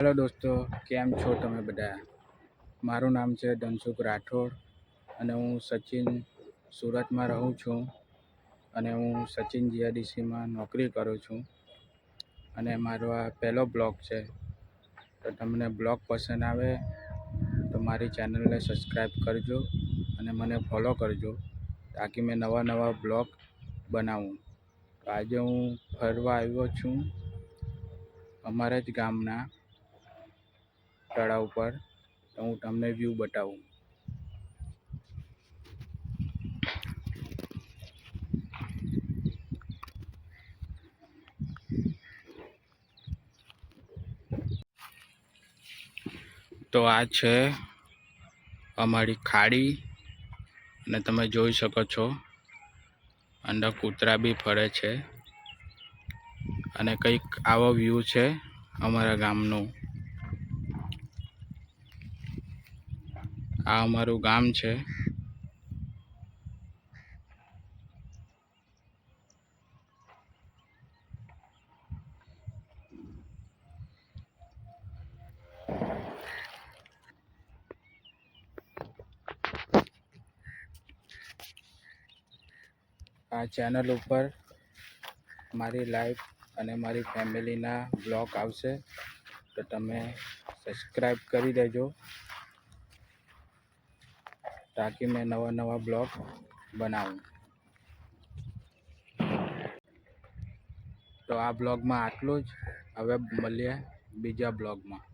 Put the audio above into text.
Hello દોસ્તો, કેમ છો તમે બધા મારું નામ છે ધનસુખ રાઠોડ અને હું સચિન સુરતમાં રહું છું અને હું સચિન જીઆરડીસીમાં નોકરી કરું છું અને મારો આ પહેલો બ્લોગ છે. તો તમને બ્લોગ પસંદ આવે તો મારી ચેનલને સબસ્ક્રાઈબ કરજો અને મને ફોલો કરજો તાકી મેં નવા નવા બ્લોગ બનાવું. આજે હું ફરવા આવ્યો છું અમારા જ ગામના તળાવ પર તો હું તમને વ્યૂ બતાવું. તો આ છે અમારી ખાડી અને તમે જોઈ શકો છો અંદર કૂતરા બી ફરે છે અને કંઈક આવો વ્યૂ છે અમારા ગામનું. આ અમારું ગામ છે. આ ચેનલ ઉપર મારી લાઈફ અને મારી ફેમિલીના બ્લોગ આવશે. તો તમે સબસ્ક્રાઈબ કરી દેજો. તાકી મેં નવા નવા બ્લોગ બનાવું તો આ બ્લોગમાં આટલું જ હવે મળીએ બીજા બ્લોગમાં